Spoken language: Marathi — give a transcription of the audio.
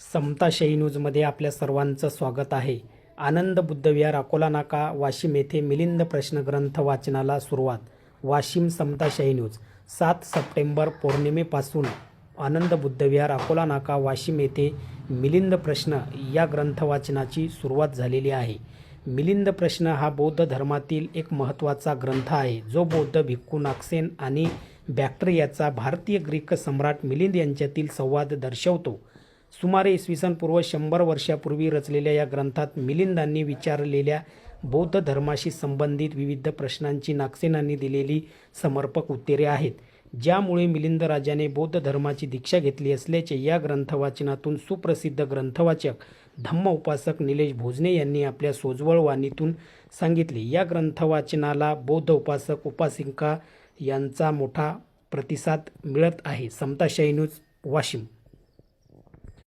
समताशाही न्यूजमध्ये आपल्या सर्वांचं स्वागत आहे. आनंद बुद्धविहार अकोला नाका वाशिम येथे मिलिंद प्रश्न ग्रंथ वाचनाला सुरुवात. वाशिम समताशाही न्यूज सात सप्टेंबर पौर्णिमेपासून. आनंद बुद्धविहार अकोला नाका वाशिम येथे मिलिंद प्रश्न या ग्रंथ वाचनाची सुरुवात झालेली आहे. मिलिंद प्रश्न हा बौद्ध धर्मातील एक महत्त्वाचा ग्रंथ आहे. जो बौद्ध भिक्खू नागसेन आणि बॅक्टेरियाचा भारतीय ग्रीक सम्राट मिलिंद यांच्यातील संवाद दर्शवतो. सुमारे इसवी सन पूर्व शंभर वर्षापूर्वी रचलेल्या या ग्रंथात मिलिंदांनी विचारलेल्या बौद्ध धर्माशी संबंधित विविध प्रश्नांची नागसेनांनी दिलेली समर्पक उत्तरे आहेत ज्यामुळे मिलिंद राजाने बौद्ध धर्माची दीक्षा घेतली असल्याचे या ग्रंथवाचनातून सुप्रसिद्ध ग्रंथवाचक धम्म उपासक निलेश भोजने यांनी आपल्या सोजवळ वाणीतून सांगितले. या ग्रंथवाचनाला बौद्ध उपासक उपासिका यांचा मोठा प्रतिसाद मिळत आहे. समताशाही न्यूज वाशिम.